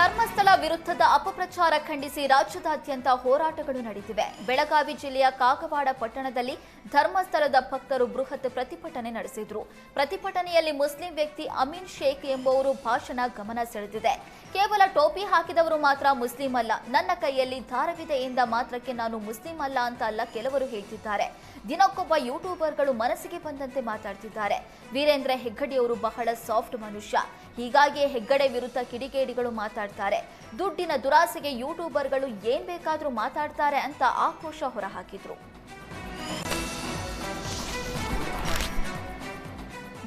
ಧರ್ಮಸ್ಥಳ ವಿರುದ್ಧದ ಅಪಪ್ರಚಾರ ಖಂಡಿಸಿ ರಾಜ್ಯದಾದ್ಯಂತ ಹೋರಾಟಗಳು ನಡೆದಿವೆ ಬೆಳಗಾವಿ ಜಿಲ್ಲೆಯ ಕಾಗವಾಡ ಪಟ್ಟಣದಲ್ಲಿ ಧರ್ಮಸ್ಥಳದ ಭಕ್ತರು ಬೃಹತ್ ಪ್ರತಿಭಟನೆ ನಡೆಸಿದ್ರು. ಪ್ರತಿಭಟನೆಯಲ್ಲಿ ಮುಸ್ಲಿಂ ವ್ಯಕ್ತಿ ಅಮೀನ್ ಶೇಖ್ ಎಂಬುವರು ಭಾಷಣ ಗಮನ ಸೆಳೆದಿದೆ. ಕೇವಲ ಟೋಪಿ ಹಾಕಿದವರು ಮಾತ್ರ ಮುಸ್ಲಿಂ ಅಲ್ಲ. ನನ್ನ ಕೈಯಲ್ಲಿ ಧಾರವಿದೆಯಿಂದ ಮಾತ್ರಕ್ಕೆ ನಾನು ಮುಸ್ಲಿಂ ಅಲ್ಲ ಅಂತ ಅಲ್ಲ ಕೆಲವರು ಹೇಳ್ತಿದ್ದಾರೆ. ದಿನಕ್ಕೊಬ್ಬ ಯೂಟ್ಯೂಬರ್ಗಳು ಮನಸ್ಸಿಗೆ ಬಂದಂತೆ ಮಾತಾಡ್ತಿದ್ದಾರೆ. ವೀರೇಂದ್ರ ಹೆಗ್ಗಡೆಯವರು ಬಹಳ ಸಾಫ್ಟ್ ಮನುಷ್ಯ. ಹೀಗಾಗಿಯೇ ಹೆಗ್ಗಡೆ ವಿರುದ್ಧ ಕಿಡಿಗೇಡಿಗಳು ಮಾತಾಡ್ತಾರೆ ದುಡ್ಡಿನ ದುರಾಸೆಗೆ ಯೂಟ್ಯೂಬರ್ಗಳು ಏನ್ ಬೇಕಾದ್ರೂ ಮಾತಾಡ್ತಾರೆ ಅಂತ ಆಕ್ರೋಶ ಹೊರಹಾಕಿದ್ರು.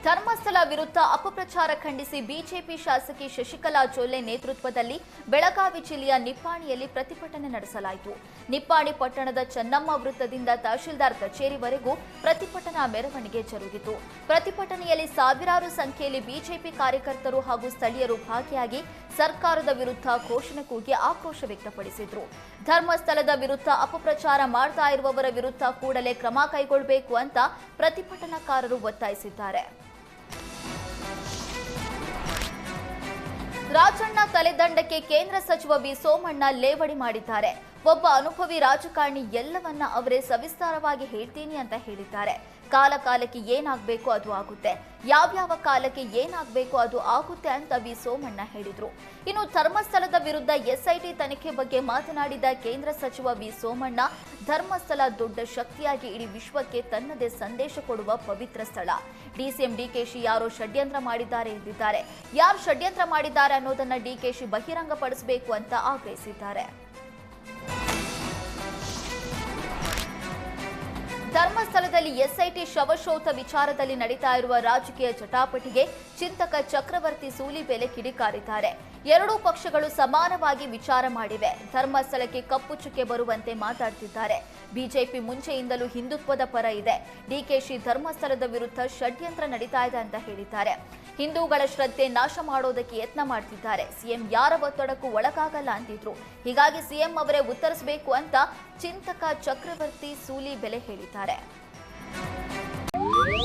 ಧರ್ಮಸ್ಥಳ ವಿರುದ್ಧ ಅಪಪ್ರಚಾರ ಖಂಡಿಸಿ ಬಿಜೆಪಿ ಶಾಸಕಿ ಶಶಿಕಲಾ ಜೊಲ್ಲೆ ನೇತೃತ್ವದಲ್ಲಿ ಬೆಳಗಾವಿ ಜಿಲ್ಲೆಯ ನಿಪ್ಪಾಣಿಯಲ್ಲಿ ಪ್ರತಿಭಟನೆ ನಡೆಸಲಾಯಿತು. ನಿಪ್ಪಾಣಿ ಪಟ್ಟಣದ ಚೆನ್ನಮ್ಮ ವೃತ್ತದಿಂದ ತಹಶೀಲ್ದಾರ್ ಕಚೇರಿವರೆಗೂ ಪ್ರತಿಭಟನಾ ಮೆರವಣಿಗೆ ಜರುಗಿತು. ಪ್ರತಿಭಟನೆಯಲ್ಲಿ ಸಾವಿರಾರು ಸಂಖ್ಯೆಯಲ್ಲಿ ಬಿಜೆಪಿ ಕಾರ್ಯಕರ್ತರು ಹಾಗೂ ಸ್ಥಳೀಯರು ಭಾಗಿಯಾಗಿ ಸರ್ಕಾರದ ವಿರುದ್ಧ ಘೋಷಣೆ ಕೂಗಿ ಆಕ್ರೋಶ ವ್ಯಕ್ತಪಡಿಸಿದ್ರು. ಧರ್ಮಸ್ಥಳದ ವಿರುದ್ಧ ಅಪಪ್ರಚಾರ ಮಾಡ್ತಾ ಇರುವವರ ವಿರುದ್ಧ ಕೂಡಲೇ ಕ್ರಮ ಕೈಗೊಳ್ಳಬೇಕು ಅಂತ ಪ್ರತಿಭಟನಾಕಾರರು ಒತ್ತಾಯಿಸಿದ್ದಾರೆ. ರಾಜಣ್ಣ ತಲೆದಂಡಕ್ಕೆ ಕೇಂದ್ರ ಸಚಿವ ಬಿ ಸೋಮಣ್ಣ ಲೇವಡಿ ಮಾಡಿದ್ದಾರೆ. ಒಬ್ಬ ಅನುಭವಿ ರಾಜಕಾರಣಿ ಎಲ್ಲವನ್ನ ಅವರೇ ಸವಿಸ್ತಾರವಾಗಿ ಹೇಳ್ತೀನಿ ಅಂತ ಹೇಳಿದ್ದಾರೆ. ಕಾಲ ಕಾಲಕ್ಕೆ ಏನಾಗಬೇಕು ಅದು ಆಗುತ್ತೆ. ಯಾವ್ಯಾವ ಕಾಲಕ್ಕೆ ಏನಾಗಬೇಕು ಅದು ಆಗುತ್ತೆ ಅಂತ ವಿ ಸೋಮಣ್ಣ ಹೇಳಿದ್ರು. ಇನ್ನು ಧರ್ಮಸ್ಥಳದ ವಿರುದ್ಧ ಎಸ್ಐಟಿ ತನಿಖೆ ಬಗ್ಗೆ ಮಾತನಾಡಿದ ಕೇಂದ್ರ ಸಚಿವ ವಿ ಸೋಮಣ್ಣ, ಧರ್ಮಸ್ಥಳ ದೊಡ್ಡ ಶಕ್ತಿಯಾಗಿ ಇಡೀ ವಿಶ್ವಕ್ಕೆ ತನ್ನದೇ ಸಂದೇಶ ಕೊಡುವ ಪವಿತ್ರ ಸ್ಥಳ. ಡಿಸಿಎಂ ಡಿಕೆಶಿ ಯಾರೋ ಷಡ್ಯಂತ್ರ ಮಾಡಿದ್ದಾರೆ ಎಂದಿದ್ದಾರೆ. ಯಾರು ಷಡ್ಯಂತ್ರ ಮಾಡಿದ್ದಾರೆ ಅನ್ನೋದನ್ನ ಡಿಕೆಶಿ ಬಹಿರಂಗಪಡಿಸಬೇಕು ಅಂತ ಆಗ್ರಹಿಸಿದ್ದಾರೆ. ಧರ್ಮಸ್ಥಳದಲ್ಲಿ ಎಸ್ಐಟಿ ಶವಶೋಧ ವಿಚಾರದಲ್ಲಿ ನಡೀತಾ ಇರುವ ರಾಜಕೀಯ ಜಟಾಪಟಿಗೆ ಚಿಂತಕ ಚಕ್ರವರ್ತಿ ಸೂಲಿ ಬೆಲೆ ಕಿಡಿಕಾರಿದ್ದಾರೆ. ಎರಡೂ ಪಕ್ಷಗಳು ಸಮಾನವಾಗಿ ವಿಚಾರ ಮಾಡಿವೆ. ಧರ್ಮಸ್ಥಳಕ್ಕೆ ಕಪ್ಪು ಚುಕ್ಕೆ ಬರುವಂತೆ ಮಾತಾಡ್ತಿದ್ದಾರೆ. ಬಿಜೆಪಿ ಮುಂಚೆಯಿಂದಲೂ ಹಿಂದುತ್ವದ ಪರ ಇದೆ. ಡಿಕೆಶಿ ಧರ್ಮಸ್ಥಳದ ವಿರುದ್ಧ ಷಡ್ಯಂತ್ರ ನಡೀತಾ ಇದೆ ಅಂತ ಹೇಳಿದ್ದಾರೆ. ಹಿಂದೂಗಳ ಶ್ರದ್ಧೆ ನಾಶ ಮಾಡೋದಕ್ಕೆ ಯತ್ನ ಮಾಡ್ತಿದ್ದಾರೆ. ಸಿಎಂ ಯಾರ ಒತ್ತಡಕ್ಕೂ ಒಳಗಾಗಲ್ಲ ಅಂತಿದ್ರು. ಹೀಗಾಗಿ ಸಿಎಂ ಅವರೇ ಉತ್ತರಿಸಬೇಕು ಅಂತ ಚಿಂತಕ ಚಕ್ರವರ್ತಿ ಸೂಲಿ ಬೆಲೆ ಹೇಳಿದ್ದಾರೆ.